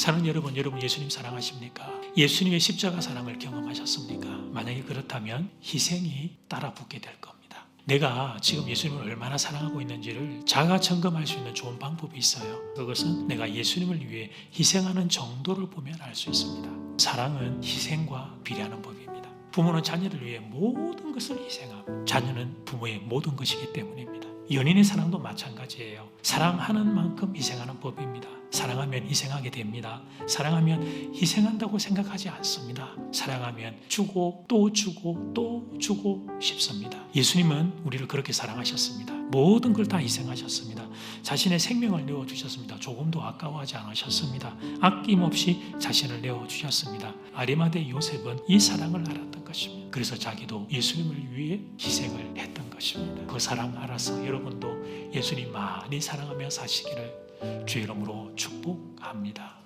사는 여러분, 여러분 예수님 사랑하십니까? 예수님의 십자가 사랑을 경험하셨습니까? 만약에 그렇다면 희생이 따라 붙게 될 겁니다. 내가 지금 예수님을 얼마나 사랑하고 있는지를 자가 점검할 수 있는 좋은 방법이 있어요. 그것은 내가 예수님을 위해 희생하는 정도를 보면 알 수 있습니다. 사랑은 희생과 비례하는 법입니다. 부모는 자녀를 위해 모든 것을 희생하고 자녀는 부모의 모든 것이기 때문입니다. 연인의 사랑도 마찬가지예요. 사랑하는 만큼 희생하는 법입니다. 사랑하면 희생하게 됩니다. 사랑하면 희생한다고 생각하지 않습니다. 사랑하면 주고 또 주고 또 주고 싶습니다. 예수님은 우리를 그렇게 사랑하셨습니다. 모든 걸 다 희생하셨습니다. 자신의 생명을 내어 주셨습니다. 조금도 아까워하지 않으셨습니다. 아낌없이 자신을 내어 주셨습니다. 아리마대 요셉은 이 사랑을 알았던 것입니다. 그래서 자기도 예수님을 위해 희생을 했던 것입니다. 그 사랑 알아서 여러분도 예수님 많이 사랑하며 사시기를 주의 이름으로 축복합니다.